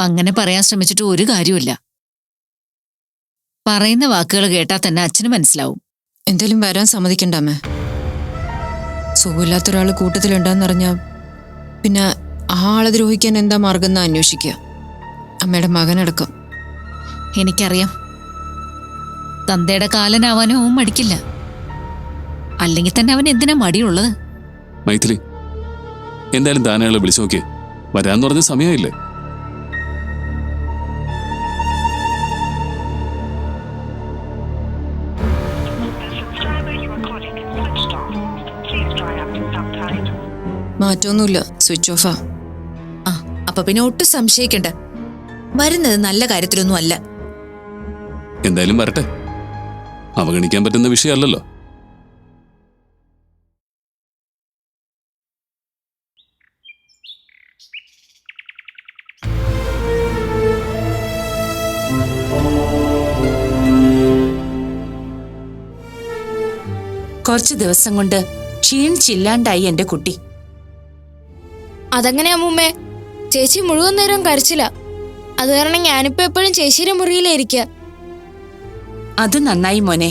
അങ്ങനെ പറയാൻ ശ്രമിച്ചിട്ട് ഒരു കാര്യമില്ല പറയുന്ന വാക്കുകൾ കേട്ടാൽ തന്നെ അച്ഛന് മനസ്സിലാവും. എന്തേലും വരാൻ സമ്മതിക്കണ്ട അമ്മേ. സുഖമില്ലാത്ത ഒരാൾ കൂട്ടത്തിലുണ്ടെന്നറിഞ്ഞാ പിന്നെ ആ ആളെ ദ്രോഹിക്കാൻ എന്താ മാർഗം എന്ന് അന്വേഷിക്കുക. അമ്മയുടെ മകനടക്കം എനിക്കറിയാം. തന്തയുടെ കാലനാവാനും അവൻ മടിക്കില്ല. അല്ലെങ്കിൽ തന്നെ അവൻ എന്തിനാ മടിയുള്ളത്? മൈഥിലി എന്തായാലും താനയാളെ വിളിച്ചു നോക്കിയേ. വരാന്ന് പറഞ്ഞ സമയമില്ലേ മാറ്റമൊന്നുമില്ല സ്വിച്ച് ഓഫാ ആ അപ്പൊ പിന്നെ ഒട്ടും സംശയിക്കണ്ട. വരുന്നത് നല്ല കാര്യത്തിലൊന്നും അല്ല. എന്തായാലും വരട്ടെ. അവഗണിക്കാൻ പറ്റുന്ന വിഷയമല്ലല്ലോ. കുറച്ച് ദിവസം കൊണ്ട് ക്ഷീണിച്ചില്ലാണ്ടായി എന്റെ കുട്ടി. അതങ്ങനെ അമ്മൂമ്മേ ചേച്ചി മുഴുവൻ നേരം കരച്ചില്ല അത് കാരണം ഞാനിപ്പോ എപ്പോഴും ചേച്ചിയുടെ മുറിയിലായിരിക്കുക അത് നന്നായി മോനെ.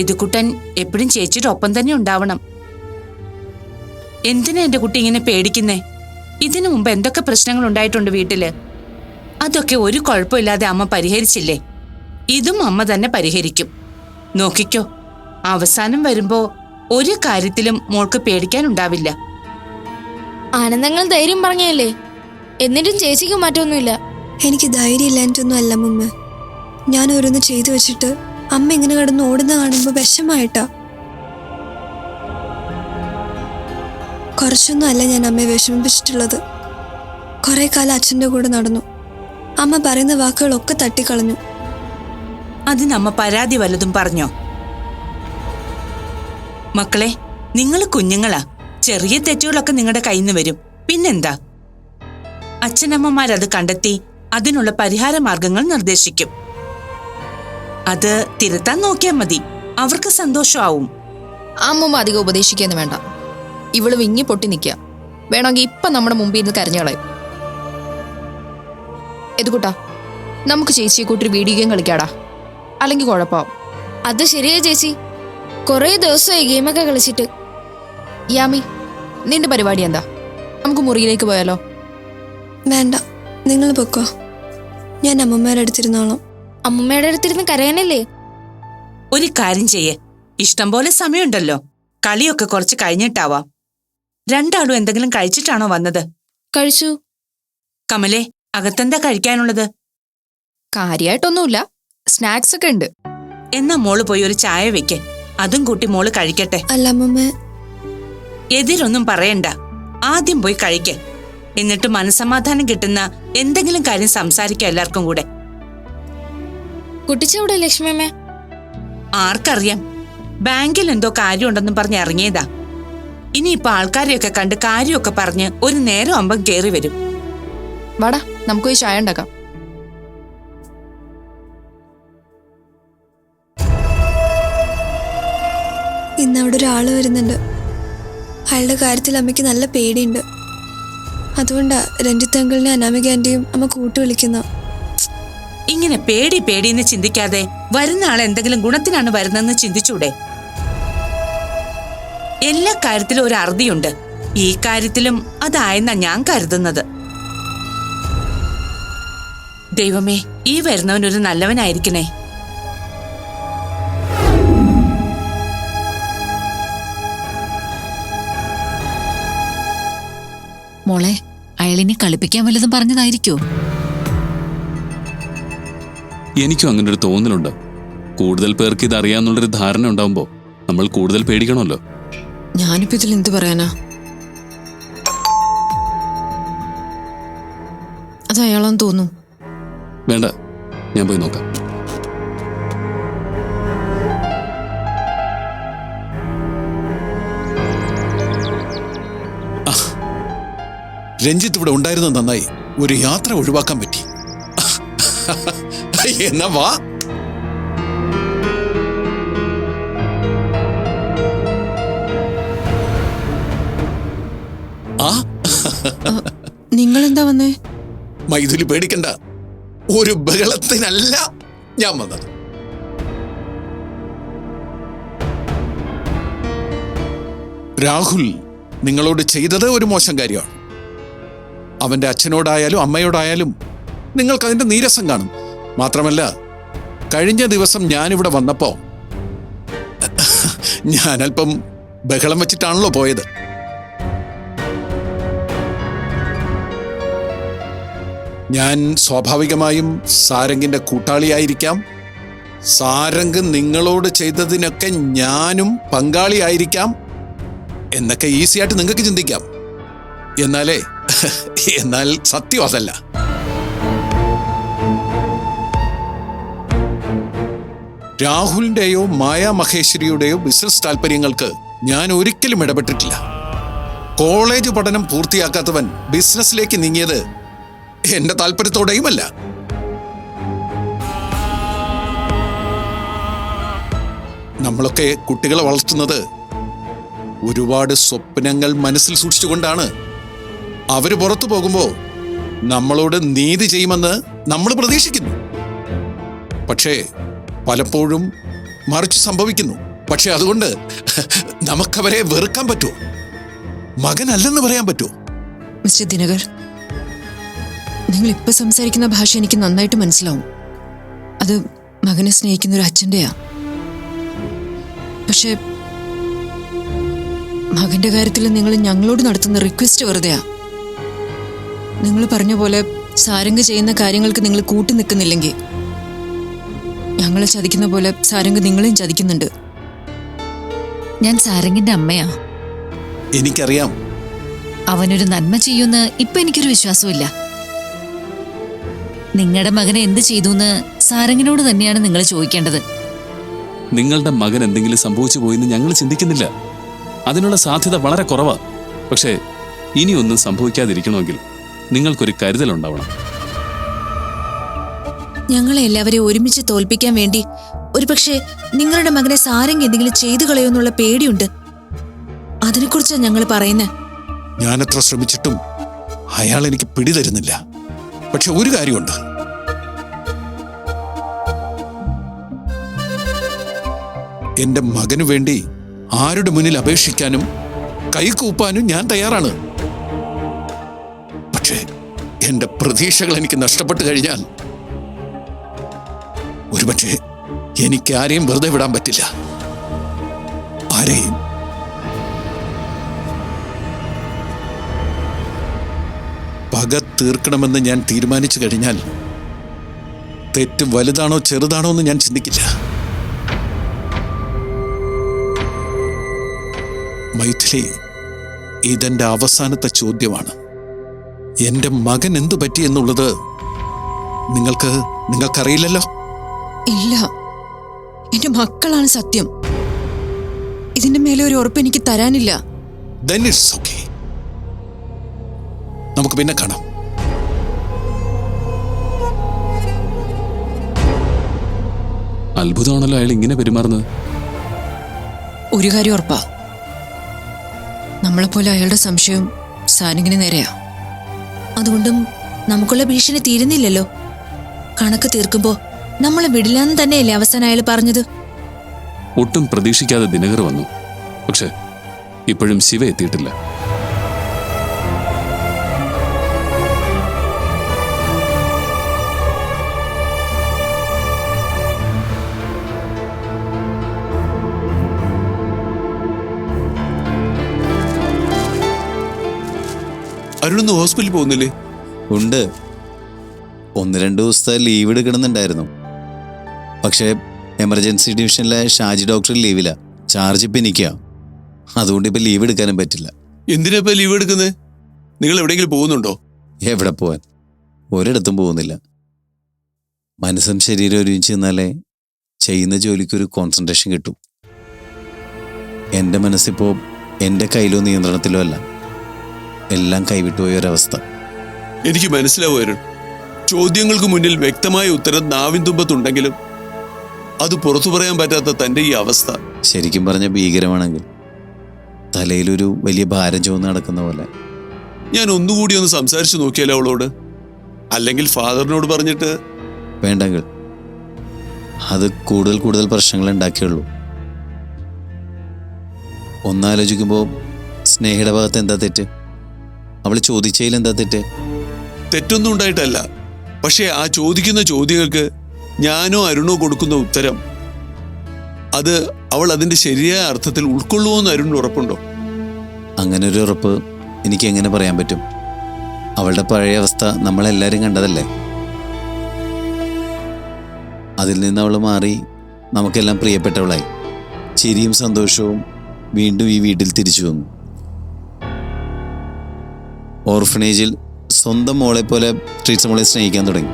എതുകുട്ടൻ എപ്പോഴും ചേച്ചിയുടെ ഒപ്പം തന്നെ ഉണ്ടാവണം. എന്തിനാ എന്റെ കുട്ടി ഇങ്ങനെ പേടിക്കുന്നേ? ഇതിനു മുമ്പ് എന്തൊക്കെ പ്രശ്നങ്ങൾ ഉണ്ടായിട്ടുണ്ട് വീട്ടിൽ? അതൊക്കെ ഒരു കുഴപ്പമില്ലാതെ അമ്മ പരിഹരിച്ചില്ലേ? ഇതും അമ്മ തന്നെ പരിഹരിക്കും. നോക്കിക്കോ അവസാനം വരുമ്പോ ഒരു കാര്യത്തിലും മോൾക്ക് പേടിക്കാനുണ്ടാവില്ല ആനന്ദങ്ങൾ ധൈര്യം പറഞ്ഞല്ലേ എന്നിട്ടും ചേച്ചിക്ക് മാറ്റമൊന്നുമില്ല. എനിക്ക് ധൈര്യമില്ലാഞ്ഞിട്ടൊന്നും അല്ല മുമ്മ ഞാൻ ഓരോന്ന് ചെയ്തു വെച്ചിട്ട് അമ്മ ഇങ്ങനെ കിടന്ന് ഓടുന്ന കാണുമ്പോൾ വിഷമായിട്ടാ. കുറച്ചൊന്നും അല്ല ഞാൻ അമ്മയെ വിഷമിപ്പിച്ചിട്ടുള്ളത്. കുറെ കാലം അച്ഛന്റെ കൂടെ നടന്നു. അമ്മ പറയുന്ന വാക്കുകളൊക്കെ തട്ടിക്കളഞ്ഞു. അതിനമ്മ പരാതി വല്ലതും പറഞ്ഞോ? മക്കളെ നിങ്ങൾ കുഞ്ഞുങ്ങളാ. ചെറിയ തെറ്റുകളൊക്കെ നിങ്ങളുടെ കയ്യിൽ നിന്ന് വരും. പിന്നെന്താ? അച്ഛനമ്മമാരത് കണ്ടെത്തി അതിനുള്ള പരിഹാര മാർഗങ്ങൾ നിർദ്ദേശിക്കും. അത് തിരുത്താൻ നോക്കിയാൽ മതി. അവർക്ക് സന്തോഷമാവും. അമ്മമ്മ അധികം ഉപദേശിക്കുന്നു വേണ്ട. ഇവൾ വിങ്ങി പൊട്ടി നിൽക്കുക. വേണമെങ്കിൽ ഇപ്പൊ നമ്മുടെ മുമ്പിൽ നിന്ന് കരഞ്ഞു കളയും. എതുകൂട്ടാ നമുക്ക് ചേച്ചിയെ കൂട്ടി വീഡിയോ ഗെയിം കളിക്കാടാ. അല്ലെങ്കിൽ കുഴപ്പമാവും. അത് ശരിയാ ചേച്ചി. കുറേ ദിവസമായി ഗെയിമൊക്കെ കളിച്ചിട്ട് യാമി നിന്റെ പരിപാടി എന്താ? നമുക്ക് മുറിയിലേക്ക് പോയാലോ? വേണ്ട നിങ്ങൾ പൊക്കോ. ഞാൻ അമ്മമ്മയുടെ അടുത്തിരുന്നോളാം. അമ്മമ്മയുടെ അടുത്തിരുന്ന് കരയാനല്ലേ? ഒരു കാര്യം ചെയ്യേ. ഇഷ്ടം പോലെ സമയമുണ്ടല്ലോ. കളിയൊക്കെ കുറച്ച് കഴിഞ്ഞിട്ടാവാം. രണ്ടാളും എന്തെങ്കിലും കഴിച്ചിട്ടാണോ വന്നത്? കഴിച്ചു. കമലേ അകത്തെന്താ കഴിക്കാനുള്ളത്? കാര്യമായിട്ടൊന്നുമില്ല സ്നാക്സ് ഒക്കെ ഉണ്ട്. എന്നാ മോൾ പോയി ഒരു ചായ വെക്ക്. അതും കൂട്ടി മോൾ കഴിക്കട്ടെ. അല്ല അമ്മമ്മ എതിരൊന്നും പറയണ്ട. ആദ്യം പോയി കഴിക്ക്. എന്നിട്ട് മനസമാധാനം കിട്ടുന്ന എന്തെങ്കിലും കാര്യം സംസാരിക്കാം എല്ലാവർക്കും കൂടെ. കുട്ടിച്ചവിടെ ലക്ഷ്മിയമ്മ? ആർക്കറിയാം. ബാങ്കിൽ എന്തോ കാര്യമുണ്ടെന്നും പറഞ്ഞ് ഇറങ്ങിയതാ. ഇനിയിപ്പോ ആൾക്കാരെയൊക്കെ കണ്ട് കാര്യമൊക്കെ പറഞ്ഞ് ഒരു നേരം അമ്പം കേറി വരും. വാടാ നമുക്ക് ഈ ചായ ഉണ്ടാക്കാം. ഇന്ന് അവിടെ ഒരാൾ വരുന്നുണ്ട്. അയാളുടെ കാര്യത്തിൽ അമ്മയ്ക്ക് നല്ല പേടിയുണ്ട്. അതുകൊണ്ടാ രഞ്ജിത്ത് അങ്കിളിനെ അനാമിക അമ്മ കൂട്ടു വിളിക്കുന്നു. ഇങ്ങനെ പേടി പേടിയെന്ന് ചിന്തിക്കാതെ വരുന്ന ആൾ എന്തെങ്കിലും ഗുണത്തിനാണ് വരുന്നതെന്ന് ചിന്തിച്ചൂടെ? എല്ലാ കാര്യത്തിലും ഒരു അറുതിയുണ്ട്. ഈ കാര്യത്തിലും അതായെന്നാ ഞാൻ കരുതുന്നത്. ദൈവമേ ഈ വരുന്നവനൊരു നല്ലവനായിരിക്കണേ. മോളെ അയാളിനെ കളിപ്പിക്കാൻ വല്ലതും പറഞ്ഞതായിരിക്കോ? എനിക്കും അങ്ങനെ ഒരു തോന്നലുണ്ട്. കൂടുതൽ പേർക്ക് ഇത് അറിയാന്നുള്ളൊരു ധാരണ ഉണ്ടാവുമ്പോൾ നമ്മൾ കൂടുതൽ പേടിക്കണമല്ലോ. ഞാനിപ്പോ ഇതിൽ എന്ത് പറയാനാ? അത് അയാളാന്ന് തോന്നും വേണ്ട ഞാൻ പോയി നോക്കാം. രഞ്ജിത്ത് ഇവിടെ ഉണ്ടായിരുന്നത് നന്നായി. ഒരു യാത്ര ഒഴിവാക്കാൻ പറ്റി. എന്നാ വാ. നിങ്ങൾ എന്താ വന്നേ? മൈഥുലി പേടിക്കണ്ട. ഒരു ബഹളത്തിനല്ല ഞാൻ വന്നത്. രാഹുൽ നിങ്ങളോട് ചെയ്തത് ഒരു മോശം കാര്യമാണ്. അവന്റെ അച്ഛനോടായാലും അമ്മയോടായാലും നിങ്ങൾക്കതിന്റെ നീരസം കാണും. മാത്രമല്ല കഴിഞ്ഞ ദിവസം ഞാനിവിടെ വന്നപ്പോ ഞാൻ അല്പം ബഹളം വെച്ചിട്ടാണല്ലോ പോയത്. ഞാൻ സ്വാഭാവികമായും സാരംഗിന്റെ കൂട്ടാളിയായിരിക്കാം. സാരംഗ് നിങ്ങളോട് ചെയ്തതിനൊക്കെ ഞാനും പങ്കാളിയായിരിക്കാം. എന്നൊക്കെ ഈസിയായിട്ട് നിങ്ങൾക്ക് ചിന്തിക്കാം. എന്നാലേ എന്നാൽ സത്യം അതല്ല. രാഹുലിന്റെയോ മായ മഹേശ്വരിയുടെയോ ബിസിനസ് താല്പര്യങ്ങൾക്ക് ഞാൻ ഒരിക്കലും ഇടപെട്ടിട്ടില്ല. കോളേജ് പഠനം പൂർത്തിയാക്കാത്തവൻ ബിസിനസ്സിലേക്ക് നീങ്ങിയത് എന്റെ താല്പര്യത്തോടെയുമല്ല. നമ്മളൊക്കെ കുട്ടികളെ വളർത്തുന്നത് ഒരുപാട് സ്വപ്നങ്ങൾ മനസ്സിൽ സൂക്ഷിച്ചുകൊണ്ടാണ്. അവർ പുറത്തു പോകുമ്പോൾ നമ്മളോട് നീതി ചെയ്യുമെന്ന് നമ്മൾ പ്രതീക്ഷിക്കുന്നു. പക്ഷേ പലപ്പോഴും മറിച്ച് സംഭവിക്കുന്നു. പക്ഷെ അതുകൊണ്ട് നമുക്കവരെ വെറുക്കാൻ പറ്റുമോ? മകനല്ലെന്ന് പറയാൻ പറ്റുമോ? മിസ്റ്റർ ദിനകർ നിങ്ങൾ ഇപ്പൊ സംസാരിക്കുന്ന ഭാഷ എനിക്ക് നന്നായിട്ട് മനസ്സിലാവും. അത് മകനെ സ്നേഹിക്കുന്ന ഒരു അച്ഛന്റെയാ. പക്ഷേ മകന്റെ കാര്യത്തിൽ നിങ്ങൾ ഞങ്ങളോട് നടത്തുന്ന റിക്വസ്റ്റ് വെറുതെയാ. നിങ്ങൾ പറഞ്ഞ പോലെ സാരംഗ് ചെയ്യുന്ന കാര്യങ്ങൾക്ക് നിങ്ങൾ കൂട്ടി നിൽക്കുന്നില്ലെങ്കിൽ ഞങ്ങളെ ചതിക്കുന്ന പോലെ സാരംഗ് നിങ്ങളെയും ചതിക്കുന്നുണ്ട്. ഞാൻ സാരംഗിന്റെ അമ്മയാ. എനിക്കറിയാം. അവനൊരു നന്മ ചെയ്യുമെന്ന് ഇപ്പൊ എനിക്കൊരു വിശ്വാസമില്ല നിങ്ങളുടെ മകനെ എന്ത് ചെയ്തു എന്ന് സാരംഗിനോട് തന്നെയാണ് നിങ്ങൾ ചോദിക്കേണ്ടത്. നിങ്ങളുടെ മകൻ എന്തെങ്കിലും സംഭവിച്ചു പോയെന്ന് ഞങ്ങൾ ചിന്തിക്കുന്നില്ല. അതിനുള്ള സാധ്യത വളരെ കുറവാ. പക്ഷേ ഇനിയൊന്നും സംഭവിക്കാതിരിക്കണമെങ്കിൽ നിങ്ങൾക്കൊരു കരുതലുണ്ടാവണം. ഞങ്ങളെ എല്ലാവരെയും ഒരുമിച്ച് തോൽപ്പിക്കാൻ വേണ്ടി ഒരുപക്ഷെ നിങ്ങളുടെ മകനെ സാരംഗ് എന്തെങ്കിലും ചെയ്തു കളയുമെന്നുള്ള പേടിയുണ്ട്. അതിനെക്കുറിച്ചാണ് ഞങ്ങൾ പറയുന്നത്. ഞാനത്ര ശ്രമിച്ചിട്ടും അയാൾ എനിക്ക് പിടിതരുന്നില്ല പക്ഷെ ഒരു കാര്യമുണ്ട്. എന്റെ മകനു വേണ്ടി ആരുടെ മുന്നിൽ അപേക്ഷിക്കാനും കൈകൂപ്പാനും ഞാൻ തയ്യാറാണ്. എന്റെ പ്രതീക്ഷകൾ എനിക്ക് നഷ്ടപ്പെട്ടു കഴിഞ്ഞാൽ ഒരുപക്ഷെ എനിക്ക് ആരെയും വെറുതെ വിടാൻ പറ്റില്ല. ആരെയും. പക തീർക്കണമെന്ന് ഞാൻ തീരുമാനിച്ചു കഴിഞ്ഞാൽ തെറ്റ് വലുതാണോ ചെറുതാണോ എന്ന് ഞാൻ ചിന്തിക്കില്ല. മൈഥിലി ഇതെന്റെ അവസാനത്തെ ചോദ്യമാണ്. എന്റെ മകൻ എന്തു പറ്റി എന്നുള്ളത് നിങ്ങൾക്ക് നിങ്ങൾക്കറിയില്ലല്ലോ? ഇല്ല. എന്റെ മക്കളാണ് സത്യം. ഇതിന്റെ മേലെ ഒരു ഉറപ്പ് എനിക്ക് തരാനില്ല. Then it's okay. നമുക്ക് പിന്നെ കാണാം. അത്ഭുതമാണല്ലോ അയാൾ ഇങ്ങനെ പെരുമാറുന്നത്. ഒരു കാര്യം ഉറപ്പാ. നമ്മളെപ്പോലെ അയാളുടെ സംശയം സാനിങ്ങിന് നേരെയാ. അതുകൊണ്ടും നമുക്കുള്ള ഭീഷണി തീരുന്നില്ലല്ലോ. കണക്ക് തീർക്കുമ്പോ നമ്മളെ വിടില്ലെന്ന് തന്നെയല്ലേ അവസാനം അയാൾ പറഞ്ഞത്. ഒട്ടും പ്രതീക്ഷിക്കാതെ ദിനകർ വന്നു. പക്ഷെ ഇപ്പോഴും ശിവ എത്തിയിട്ടില്ല. അരുണൊന്ന് ഹോസ്പിറ്റലിൽ പോകുന്നില്ലേ? ഉണ്ട്. ഒന്ന് രണ്ട് ദിവസത്തെ ലീവ് എടുക്കണമെന്നുണ്ടായിരുന്നു. പക്ഷേ എമർജൻസി ഡിവിഷനിലെ ഷാജി ഡോക്ടർ ലീവില്ല ചാർജ് ഇപ്പം എനിക്കാ. അതുകൊണ്ട് ഇപ്പം ലീവ് എടുക്കാനും പറ്റില്ല. എന്തിനാ ഇപ്പം ലീവ് എടുക്കുന്നത് നിങ്ങൾ എവിടെയെങ്കിലും പോകുന്നുണ്ടോ? എവിടെ പോവാൻ? ഒരിടത്തും പോകുന്നില്ല. മനസ്സും ശരീരം ഒരുമിച്ച് നിന്നാലേ ചെയ്യുന്ന ജോലിക്ക് ഒരു കോൺസെൻട്രേഷൻ കിട്ടും. എന്റെ മനസ്സിപ്പോൾ എന്റെ കയ്യിലോ നിയന്ത്രണത്തിലോ അല്ല. എല്ലാം കൈവിട്ടുപോയ ഒരവസ്ഥ എനിക്ക് മനസ്സിലാവുമായിരുന്നു ചോദ്യങ്ങൾക്ക് മുന്നിൽ വ്യക്തമായ ഉത്തരം നാവിൻ തുമ്പത്തുണ്ടെങ്കിലും അത് പുറത്തു പറയാൻ പറ്റാത്ത തന്റെ ഈ അവസ്ഥ. ശരിക്കും പറഞ്ഞ ഭീകരമാണെങ്കിൽ തലയിലൊരു വലിയ ഭാരം ചുവന്ന് നടക്കുന്ന പോലെ. ഞാൻ ഒന്നുകൂടി ഒന്ന് സംസാരിച്ചു നോക്കിയാലോ അവളോട്? അല്ലെങ്കിൽ ഫാദറിനോട് പറഞ്ഞിട്ട്? വേണ്ടെങ്കിൽ അത് കൂടുതൽ കൂടുതൽ പ്രശ്നങ്ങൾ ഉണ്ടാക്കിയുള്ളൂ. ഒന്നാലോചിക്കുമ്പോൾ സ്നേഹയുടെ ഭാഗത്ത് എന്താ തെറ്റ്? അവൾ ചോദിച്ചതിൽ എന്താ തെറ്റ്? തെറ്റൊന്നും ഉണ്ടായിട്ടല്ല. പക്ഷേ ആ ചോദിക്കുന്ന ചോദ്യങ്ങൾക്ക് ഞാനോ അരുണോ കൊടുക്കുന്ന ഉത്തരം അത് അവൾ അതിന്റെ ശരിയായ അർത്ഥത്തിൽ ഉൾക്കൊള്ളുമോന്ന് അരുണിന് ഉറപ്പുണ്ടോ? അങ്ങനെ ഒരു ഉറപ്പ് എനിക്ക് എങ്ങനെ പറയാൻ പറ്റും? അവളുടെ പഴയ അവസ്ഥ നമ്മളെല്ലാരും കണ്ടതല്ലേ? അതിൽ നിന്ന് അവൾ മാറി നമുക്കെല്ലാം പ്രിയപ്പെട്ടവളായി. ചിരിയും സന്തോഷവും വീണ്ടും ഈ വീട്ടിൽ തിരിച്ചു വന്നു. ഓർഫനേജിൽ സ്വന്തം മോളെ പോലെ ട്രീറ്റ്സ് മോളെ സ്നേഹിക്കാൻ തുടങ്ങി.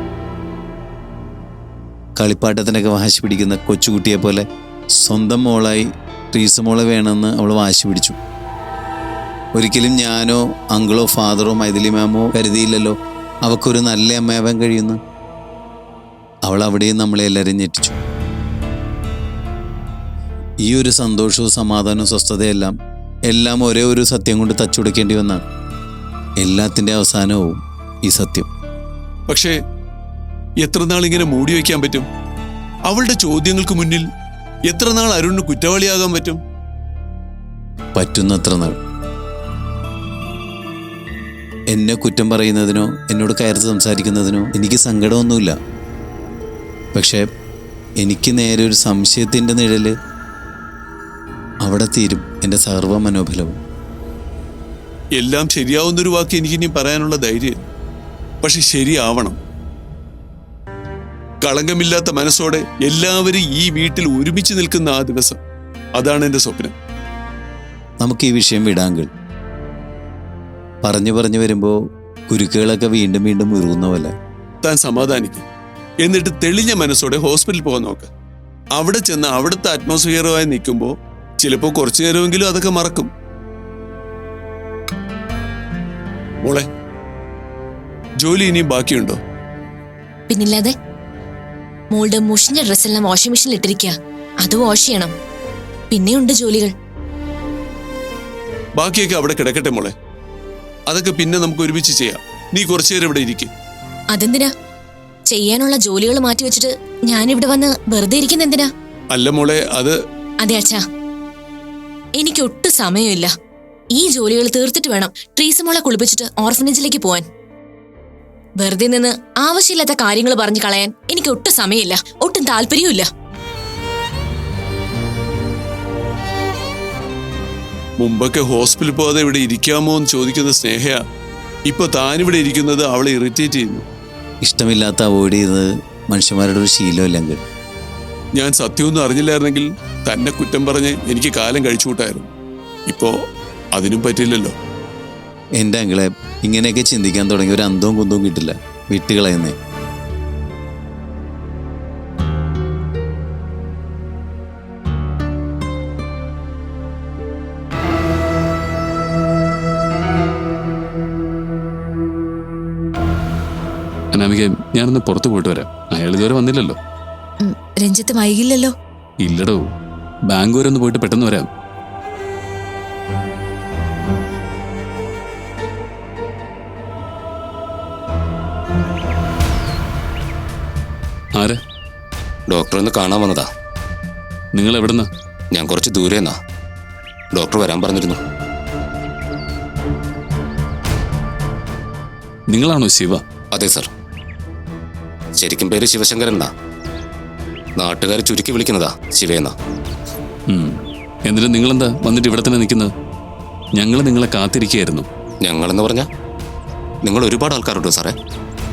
കളിപ്പാട്ടത്തിനൊക്കെ വാശി പിടിക്കുന്ന കൊച്ചുകുട്ടിയെ പോലെ സ്വന്തം മോളായി ട്രീസ് മോളെ വേണമെന്ന് അവൾ വാശി പിടിച്ചു. ഒരിക്കലും ഞാനോ അങ്കിളോ ഫാദറോ മൈഥിലി മാമോ കരുതിയില്ലല്ലോ. അവക്കൊരു നല്ല അമ്മയാവാൻ കഴിയുന്നു അവൾ അവിടെയും നമ്മളെ എല്ലാവരും ഞെട്ടിച്ചു. ഈ ഒരു സന്തോഷവും സമാധാനവും സ്വസ്ഥതയെല്ലാം എല്ലാം ഒരേ ഒരു സത്യം കൊണ്ട് തച്ചുടക്കേണ്ടി വന്ന എല്ലാത്തിന്റെ അവസാനവും ഈ സത്യം. പക്ഷേ എത്ര നാൾ ഇങ്ങനെ മൂടി വയ്ക്കാൻ പറ്റും? അവളുടെ ചോദ്യങ്ങൾക്ക് മുന്നിൽ എത്ര നാൾ അരുണിന് കുറ്റവാളിയാകാൻ പറ്റും? പറ്റുന്നത്ര നാൾ. എന്നെ കുറ്റം പറയുന്നതിനോ എന്നോട് കയർത്ത് സംസാരിക്കുന്നതിനോ എനിക്ക് സങ്കടമൊന്നുമില്ല. പക്ഷേ എനിക്ക് നേരെ ഒരു സംശയത്തിന്റെ നിഴൽ അവിടെ തീരും എന്റെ സർവ മനോബലവും എല്ലാം ശരിയാവുന്നൊരു വാക്ക് എനിക്ക് ഇനി പറയാനുള്ള ധൈര്യം. പക്ഷെ ശരിയാവണം. കളങ്കമില്ലാത്ത മനസ്സോടെ എല്ലാവരും ഈ വീട്ടിൽ ഒരുമിച്ച് നിൽക്കുന്ന ആ ദിവസം അതാണ് എന്റെ സ്വപ്നം. നമുക്ക് ഈ വിഷയം വിടാങ്കിൽ. പറഞ്ഞു പറഞ്ഞു വരുമ്പോ കുരുക്കുകളൊക്കെ വീണ്ടും വീണ്ടും ഉരുകുന്ന പോലെ. താൻ സമാധാനിക്കും. എന്നിട്ട് തെളിഞ്ഞ മനസ്സോടെ ഹോസ്പിറ്റലിൽ പോകാൻ നോക്ക്. അവിടെ ചെന്ന് അവിടുത്തെ അറ്റ്മോസ്ഫിയറുമായി നിൽക്കുമ്പോൾ ചിലപ്പോൾ കുറച്ചു നേരമെങ്കിലും അതൊക്കെ മറക്കും. മോളെ ജോലി ഇനിയും ബാക്കിയുണ്ടോ? പിന്നില്ലാതെ മോളുടെ മുഷിഞ്ഞ ഡ്രസ്സെല്ലാം വാഷിംഗ് മെഷീനിൽ ഇട്ടിരിക്കുക അത് വാഷ് ചെയ്യണം. പിന്നെയുണ്ട് ജോലികൾ. ബാക്കിയൊക്കെ അവിടെ കിടക്കട്ടെ മോളെ. അതൊക്കെ പിന്നെ നമുക്ക് ഒരുമിച്ച് ചെയ്യാം. നീ കുറച്ചു നേരം ഇവിടെ ഇരിക്കും. അതെന്തിനാ? ചെയ്യാനുള്ള ജോലികൾ മാറ്റി വെച്ചിട്ട് ഞാനിവിടെ വന്ന് വെറുതെ ഇരിക്കുന്ന എന്തിനാ അല്ല മോളെ അത് അതെ അച്ഛാ. എനിക്ക് ഒട്ടും സമയമില്ല. ഈ ജോലികൾ തീർത്തിട്ട് വേണം ട്രീസമോളെ കുളിപ്പിച്ചിട്ട് ഓർഫനേജിലേക്ക് പോവാൻ. വെറുതെ നിന്ന് ആവശ്യമില്ലാത്ത കാര്യങ്ങൾ പറഞ്ഞു കളയാൻ എനിക്ക് ഒട്ടും സമയമില്ല. ഒട്ടും താല്പര്യവുമില്ല. മുമ്പൊക്കെ ഹോസ്പിറ്റലിൽ പോകാതെ ഇവിടെ ഇരിക്കാമോ എന്ന് ചോദിക്കുന്ന സ്നേഹ ഇപ്പൊ താനിവിടെ ഇരിക്കുന്നത് അവളെ ഇറിറ്റേറ്റ് ചെയ്യുന്നു. ഇഷ്ടമില്ലാത്ത അവോയ്ഡ് ചെയ്തത് മനുഷ്യന്മാരുടെ ഒരു ശീലമല്ലെങ്കിൽ ഞാൻ സത്യമൊന്നും അറിഞ്ഞില്ലായിരുന്നെങ്കിൽ തന്നെ കുറ്റം പറഞ്ഞ് എനിക്ക് കാലം കഴിച്ചു കൂട്ടായിരുന്നു ഇപ്പോ അതിനും പറ്റില്ലല്ലോ. എന്റെ അങ്കിളെ ഇങ്ങനെയൊക്കെ ചിന്തിക്കാൻ തുടങ്ങി ഒരു അന്തവും കുന്തവും കിട്ടില്ല. വിട്ടുകളയുന്നേ. അനാമിക ഞാനൊന്ന് പുറത്തു പോയിട്ട് വരാം. അയാൾ ഇതുവരെ വന്നില്ലല്ലോ. രഞ്ജിത്ത് വൈകില്ലല്ലോ ഇല്ലടോ. ബാംഗ്ലൂർ ഒന്ന് പോയിട്ട് പെട്ടെന്ന് വരാം. ഡോക്ടറെ ഒന്ന് കാണാൻ വന്നതാ. നിങ്ങൾ എവിടുന്ന്? ഞാൻ കുറച്ച് ദൂരെ എന്നാ ഡോക്ടർ വരാൻ പറഞ്ഞിരുന്നു. നിങ്ങളാണോ ശിവ? അതെ സർ. ശരിക്കും പേര് ശിവശങ്കരൻ എന്നാ. നാട്ടുകാർ ചുരുക്കി വിളിക്കുന്നതാ ശിവേന്ന. എന്നിട്ട് നിങ്ങളെന്താ വന്നിട്ട് ഇവിടെ തന്നെ നിൽക്കുന്നത്? ഞങ്ങൾ നിങ്ങളെ കാത്തിരിക്കുകയായിരുന്നു. ഞങ്ങളെന്ന് പറഞ്ഞ? നിങ്ങൾ ഒരുപാട് ആൾക്കാരുണ്ടോ സാറേ?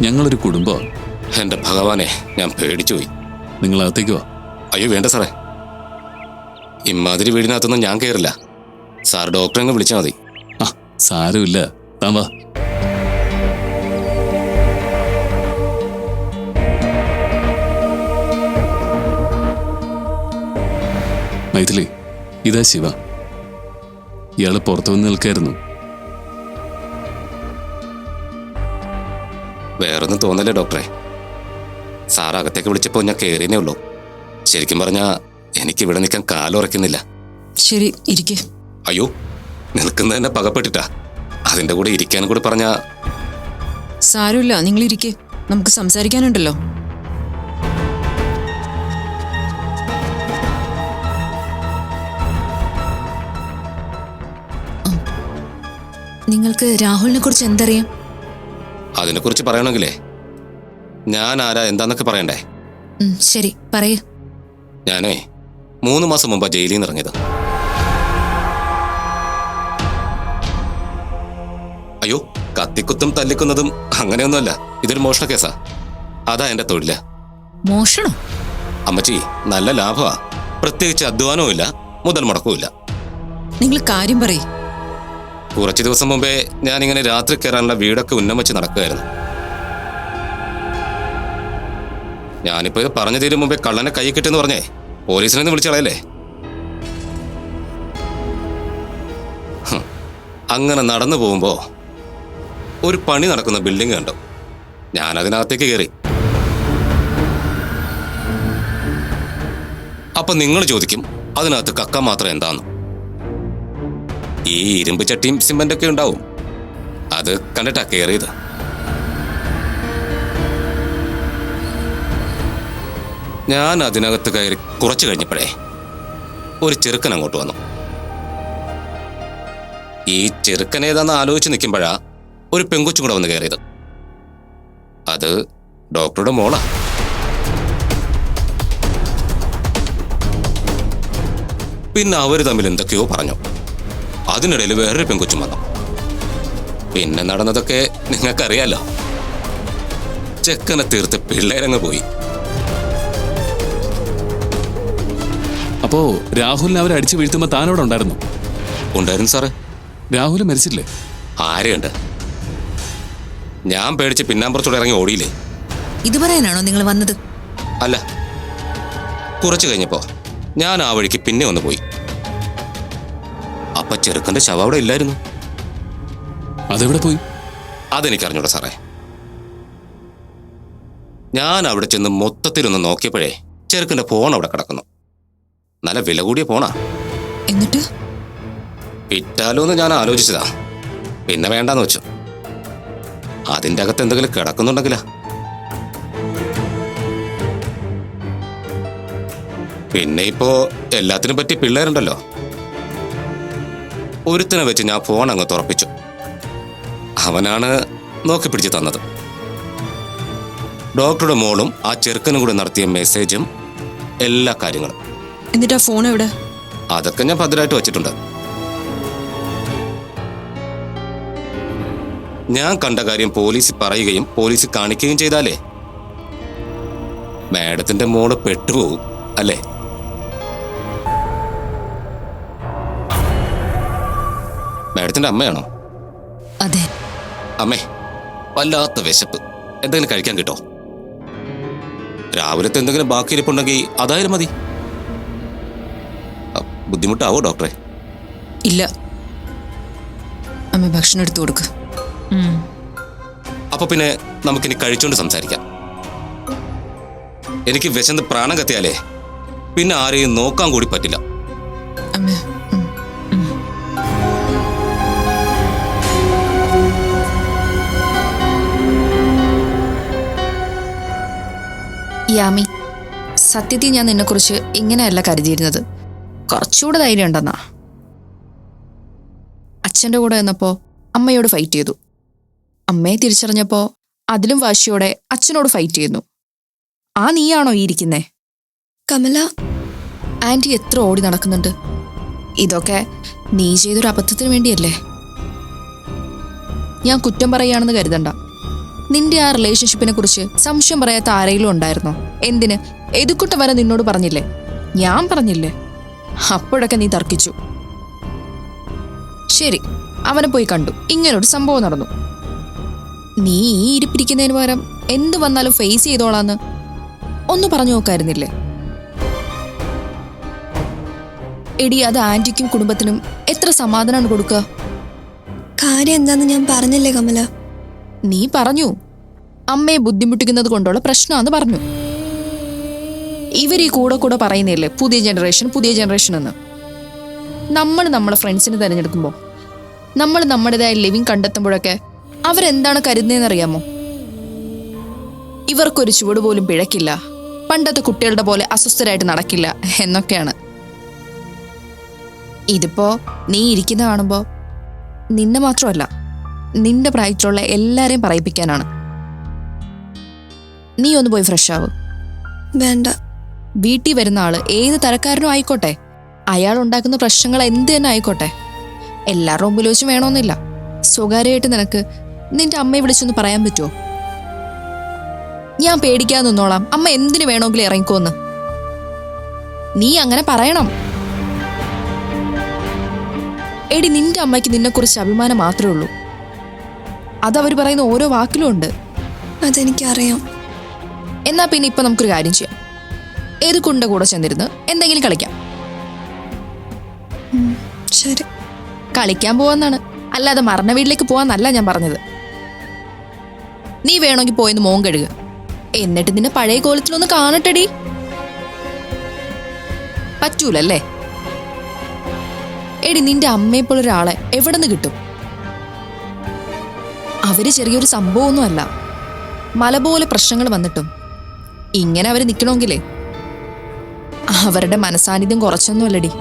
ഞങ്ങളൊരു കുടുംബം. എന്റെ ഭഗവാനെ ഞാൻ പേടിച്ചു പോയി. നിങ്ങൾ അകത്തേക്ക് വാ. അയ്യോ വേണ്ട സാറേ. ഇമ്മാതിരി വീടിനകത്തൊന്നും ഞാൻ കയറില്ല സാർ ഡോക്ടറെ അങ്ങ് വിളിച്ചാൽ മതി. ആ സാരമില്ല. താൻ വാ. മൈഥിലി ഇതാ ശിവ. ഇയാൾ പുറത്തു വന്ന് നിൽക്കായിരുന്നു. വേറൊന്നും തോന്നല്ലേ ഡോക്ടറെ? സാർ അകത്തേക്ക് വിളിച്ചപ്പോൾ ഞാൻ കയറിയേ ഉള്ളൂ. ശരിക്കും പറഞ്ഞാൽ എനിക്ക് ഇവിടെ നിൽക്കാൻ കാലുറയ്ക്കുന്നില്ല ശരി ഇരിക്കെ. അയ്യോ നിൽക്കുന്ന തന്നെ പകപ്പെട്ടിട്ടാ. അതിന്റെ കൂടെ ഇരിക്കാനും കൂടി പറഞ്ഞ സാരമില്ല നിങ്ങൾ ഇരിക്കേ നമുക്ക് സംസാരിക്കാനുണ്ടല്ലോ. നിങ്ങൾക്ക് രാഹുലിനെ കുറിച്ച് എന്തറിയാം? അതിനെ കുറിച്ച് പറയണമെങ്കിലേ? ഞാൻ ആരാ എന്താന്നൊക്കെ പറയണ്ടേ? ഉം, ശരി പറയൂ. ഞാനേ മൂന്ന് മാസം മുമ്പ് ജയിലിൽ നിന്ന് ഇറങ്ങിയത് അയ്യോ കത്തിക്കുത്തും തല്ലിക്കുന്നതും അങ്ങനെയൊന്നുമല്ല. ഇതൊരു മോഷണ കേസാ. അതാ എന്റെ തൊഴിൽ. മോഷണം? അമ്മച്ചി നല്ല ലാഭമാ പ്രത്യേകിച്ച് അധ്വാനവും ഇല്ല മുതൽ മുടക്കവും ഇല്ല നിങ്ങൾ കാര്യം പറയ്. കുറച്ച് ദിവസം മുമ്പേ ഞാനിങ്ങനെ രാത്രി കയറാനുള്ള വീടൊക്കെ ഉന്നം വെച്ച് നടക്കുകയായിരുന്നു. ഞാനിപ്പോ ഇത് പറഞ്ഞു തീരും മുമ്പേ കള്ളനെ കൈ കിട്ടിയെന്ന് പറഞ്ഞേ. പോലീസിനെ ഒന്ന് വിളിച്ചു കളയല്ലേ? അങ്ങനെ നടന്നു പോകുമ്പോ ഒരു പണി നടക്കുന്ന ബിൽഡിംഗ് കണ്ടു. ഞാൻ അതിനകത്തേക്ക് കയറി അപ്പൊ നിങ്ങൾ ചോദിക്കും അതിനകത്ത് കക്ക മാത്രം എന്താന്ന്? ഈ ഇരുമ്പ് ചട്ടിയും സിമെന്റ് ഒക്കെ ഉണ്ടാവും. അത് കണ്ടിട്ടാ കയറിയത് ഞാൻ അതിനകത്ത് കയറി കുറച്ചു കഴിഞ്ഞപ്പോഴേ ഒരു ചെറുക്കൻ അങ്ങോട്ട് വന്നു. ഈ ചെറുക്കൻ ഏതാന്ന് ആലോചിച്ച് നിൽക്കുമ്പോഴാ ഒരു പെങ്കൊച്ചും കൂടെ വന്ന് കയറിയത്. അത് ഡോക്ടറുടെ മോളാ. പിന്നെ അവർ തമ്മിൽ എന്തൊക്കെയോ പറഞ്ഞു. അതിനിടയിൽ വേറൊരു പെങ്കൊച്ചും വന്നു. പിന്നെ നടന്നതൊക്കെ നിങ്ങൾക്കറിയാലോ. ചെക്കനെ തീർത്ത് പിള്ളേരങ്ങ് പോയി. അപ്പോ രാഹുലിനെ അവരെ അടിച്ചു വീഴ്ത്തുമ്പോ താനവിടെ ഉണ്ടായിരുന്നു? ഉണ്ടായിരുന്നു സാറേ. രാഹുൽ മരിച്ചില്ലേ ആരെയുണ്ട്? ഞാൻ പേടിച്ച് പിന്നാമ്പുറത്തൂടെ ഇറങ്ങി ഓടിയില്ലേ? ഇത് പറയാനാണോ നിങ്ങൾ വന്നത്? അല്ല. കുറച്ചു കഴിഞ്ഞപ്പോ ഞാൻ ആ വഴിക്ക് പിന്നെ ഒന്ന് പോയി. അപ്പൊ ചെറുക്കന്റെ ശവ അവിടെ ഇല്ലായിരുന്നു. അതെവിടെ പോയി? അതെനിക്ക് അറിഞ്ഞൂടാ സാറേ. ഞാൻ അവിടെ ചെന്ന് മൊത്തത്തിലൊന്ന് നോക്കിയപ്പോഴേ ചെറുക്കന്റെ ഫോൺ അവിടെ കിടക്കുന്നു. നല്ല വില കൂടിയ പോണാ എന്നിട്ട്? വിറ്റാലോ എന്ന് ഞാൻ ആലോചിച്ചതാ. പിന്നെ വേണ്ടാന്ന് വെച്ചു. അതിന്റെ അകത്ത് എന്തെങ്കിലും കിടക്കുന്നുണ്ടെങ്കിലാ. പിന്നെ ഇപ്പോ എല്ലാത്തിനും പറ്റി പിള്ളേരുണ്ടല്ലോ. ഒരുത്തിനെ വെച്ച് ഞാൻ ഫോൺ അങ്ങ് തുറപ്പിച്ചു. അവനാണ് നോക്കി പിടിച്ച് തന്നത്. ഡോക്ടറുടെ മോളും ആ ചെറുക്കനും കൂടെ നടത്തിയ മെസ്സേജും എല്ലാ കാര്യങ്ങളും. എന്നിട്ട് ആ ഫോൺ എവിടെ? അതൊക്കെ ഞാൻ ഭദ്രമായിട്ട് വെച്ചിട്ടുണ്ട്. ഞാൻ കണ്ട കാര്യം പോലീസ് പറയുകയും പോലീസ് കാണിക്കുകയും ചെയ്താലേ? മാഡത്തിന്റെ മോൾ പെട്ടുപോകും അല്ലേ? മാഡത്തിന്റെ അമ്മയാണോ? അതെ. അമ്മേ വല്ലാത്ത വിശപ്പ്. എന്തെങ്കിലും കഴിക്കാൻ കിട്ടോ? രാവിലത്തെ എന്തെങ്കിലും ബാക്കി ഇരിപ്പുണ്ടെങ്കിൽ അതായാലും മതി. ബുദ്ധിമുട്ടാവോ ഡോക്ടറെ? ഇല്ല. അമ്മ ഭക്ഷണം എടുത്തു കൊടുക്ക. അപ്പൊ പിന്നെ നമുക്കിനി കഴിച്ചോണ്ട് സംസാരിക്കാം. എനിക്ക് വിശന്ന് പ്രാണം കത്തിയാലേ പിന്നെ ആരെയും നോക്കാൻ കൂടി പറ്റില്ല. അമ്മ. യാമി സത്യത്തിൽ ഞാൻ നിന്നെക്കുറിച്ച് ഇങ്ങനെയല്ല കരുതിയിരുന്നത്. കുറച്ചുകൂടെ ധൈര്യം ഉണ്ടെന്നാ. അച്ഛന്റെ കൂടെ വന്നപ്പോ അമ്മയോട് ഫൈറ്റ് ചെയ്തു. അമ്മയെ തിരിച്ചറിഞ്ഞപ്പോ അതിലും വാശിയോടെ അച്ഛനോട് ഫൈറ്റ് ചെയ്യുന്നു. ആ നീയാണോ ഈ ഇരിക്കുന്നേ? കമല ആന്റി എത്ര ഓടി നടക്കുന്നുണ്ട്. ഇതൊക്കെ നീ ചെയ്തൊരു അബദ്ധത്തിന് വേണ്ടിയല്ലേ? ഞാൻ കുറ്റം പറയുകയാണെന്ന് കരുതണ്ട. നിന്റെ ആ റിലേഷൻഷിപ്പിനെ കുറിച്ച് സംശയം പറയാത്ത ആരെങ്കിലും ഉണ്ടായിരുന്നോ? എന്തിന്? എതുക്കുട്ടം വരെ നിന്നോട് പറഞ്ഞില്ലേ? ഞാൻ പറഞ്ഞില്ലേ? അപ്പോഴൊക്കെ നീ തർക്കിച്ചു. ശരി അവനെ പോയി കണ്ടു. ഇങ്ങനൊരു സംഭവം നടന്നു. നീ ഈ ഇരിപ്പിരിക്കുന്നതിന് പകരം എന്ത് വന്നാലും ഫേസ് ചെയ്തോളാന്ന് ഒന്ന് പറഞ്ഞു നോക്കായിരുന്നില്ലേ? എടി അത് ആന്റിക്കും കുടുംബത്തിനും എത്ര സമാധാനമാണ് കൊടുക്കുക? കാര്യം എന്താന്ന് ഞാൻ പറഞ്ഞില്ലേ കമല? നീ പറഞ്ഞു. അമ്മയെ ബുദ്ധിമുട്ടിക്കുന്നത് കൊണ്ടുള്ള പ്രശ്നമാന്ന് പറഞ്ഞു. ഇവർ ഈ കൂടെ കൂടെ പറയുന്നില്ലേ? പുതിയ ജനറേഷൻ പുതിയ ജനറേഷൻ എന്ന്. നമ്മൾ നമ്മളെ ഫ്രണ്ട്സിനെ തിരഞ്ഞെടുക്കുമ്പോൾ നമ്മൾ നമ്മുടേതായ ലിവിങ് കണ്ടെത്തുമ്പോഴൊക്കെ അവരെന്താണ് കരുതുന്നതെന്ന് അറിയാമോ? ഇവർക്കൊരു ചുവട് പോലും പിഴക്കില്ല. പണ്ടത്തെ കുട്ടികളുടെ പോലെ അസ്വസ്ഥരായിട്ട് നടക്കില്ല എന്നൊക്കെയാണ്. ഇതിപ്പോ നീ ഇരിക്കുന്ന കാണുമ്പോൾ നിന്നെ മാത്രമല്ല നിന്റെ പ്രായത്തിലുള്ള എല്ലാരെയും പറയിപ്പിക്കാനാണ്. നീ ഒന്ന് പോയി ഫ്രഷ് ആവും. വേണ്ട. വീട്ടിൽ വരുന്ന ആൾ ഏത് തരക്കാരനും ആയിക്കോട്ടെ. അയാൾ ഉണ്ടാക്കുന്ന പ്രശ്നങ്ങൾ എന്ത് തന്നെ ആയിക്കോട്ടെ. എല്ലാവരുടെ മുമ്പിൽ വെച്ച് വേണമെന്നില്ല സ്വകാര്യമായിട്ട് നിനക്ക് നിന്റെ അമ്മയെ വിളിച്ചൊന്ന് പറയാൻ പറ്റുമോ ഞാൻ പേടിക്കാതെ നിന്നോളാം. അമ്മ എന്തിനു വേണമെങ്കിലും ഇറങ്ങിക്കോന്ന്. നീ അങ്ങനെ പറയണം. എടി നിന്റെ അമ്മയ്ക്ക് നിന്നെക്കുറിച്ച് അഭിമാനം മാത്രമേ ഉള്ളൂ. അതവർ പറയുന്ന ഓരോ വാക്കിലും ഉണ്ട്. അതെനിക്കറിയാം. എന്നാ പിന്നെ ഇപ്പൊ നമുക്കൊരു കാര്യം ചെയ്യാം. ഏത് കുണ്ട കൂടെ ചെന്നിരുന്ന് എന്തെങ്കിലും കളിക്കാം. ശരി. കളിക്കാൻ പോവാന്നാണ്. അല്ലാതെ മരണ വീട്ടിലേക്ക് പോവാന്നല്ല ഞാൻ പറഞ്ഞത്. നീ വേണമെങ്കിൽ പോയെന്ന് മോൻ കഴുകുക എന്നിട്ട് നിന്നെ പഴയ കോലത്തിലൊന്ന് കാണട്ടടി. പറ്റൂലല്ലേ? എടി നിന്റെ അമ്മയെപ്പോലൊരാളെ എവിടെ നിന്ന് കിട്ടും? അവർ ചെറിയൊരു സംഭവമൊന്നുമല്ല മല പോലെ പ്രശ്നങ്ങൾ വന്നിട്ടും. ഇങ്ങനെ അവർ നിൽക്കണമെങ്കിലേ അവരുടെ മനസാന്നിധ്യം കുറച്ചൊന്നുമല്ലടി.